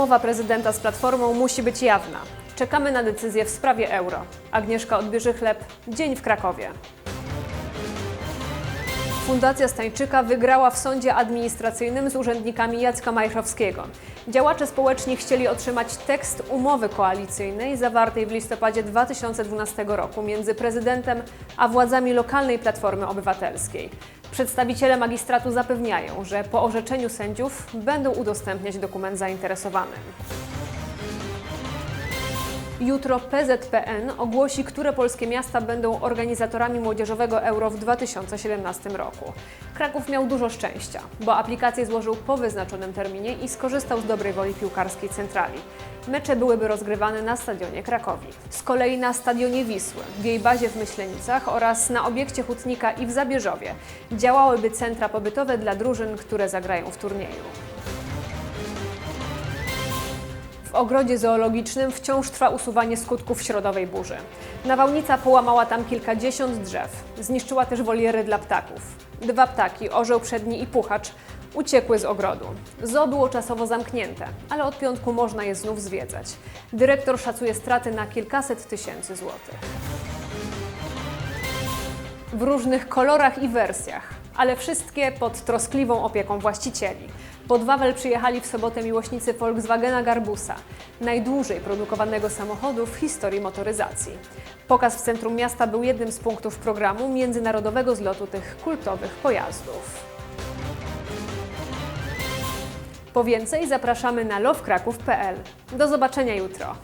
Umowa prezydenta z Platformą musi być jawna. Czekamy na decyzję w sprawie euro. Agnieszka odbierze chleb. Dzień w Krakowie. Fundacja Stańczyka wygrała w sądzie administracyjnym z urzędnikami Jacka Majchrowskiego. Działacze społeczni chcieli otrzymać tekst umowy koalicyjnej zawartej w listopadzie 2012 roku między prezydentem a władzami lokalnej Platformy Obywatelskiej. Przedstawiciele magistratu zapewniają, że po orzeczeniu sędziów będą udostępniać dokument zainteresowanym. Jutro PZPN ogłosi, które polskie miasta będą organizatorami młodzieżowego euro w 2017 roku. Kraków miał dużo szczęścia, bo aplikację złożył po wyznaczonym terminie i skorzystał z dobrej woli piłkarskiej centrali. Mecze byłyby rozgrywane na stadionie Krakowi. Z kolei na stadionie Wisły, w jej bazie w Myślenicach oraz na obiekcie Hutnika i w Zabierzowie działałyby centra pobytowe dla drużyn, które zagrają w turnieju. W ogrodzie zoologicznym wciąż trwa usuwanie skutków środowej burzy. Nawałnica połamała tam kilkadziesiąt drzew. Zniszczyła też woliery dla ptaków. Dwa ptaki, orzeł przedni i puchacz, uciekły z ogrodu. Zoo było czasowo zamknięte, ale od piątku można je znów zwiedzać. Dyrektor szacuje straty na kilkaset tysięcy złotych. W różnych kolorach i wersjach, ale wszystkie pod troskliwą opieką właścicieli. Pod Wawel przyjechali w sobotę miłośnicy Volkswagena Garbusa, najdłużej produkowanego samochodu w historii motoryzacji. Pokaz w centrum miasta był jednym z punktów programu międzynarodowego zlotu tych kultowych pojazdów. Po więcej zapraszamy na lovkraków.pl. Do zobaczenia jutro.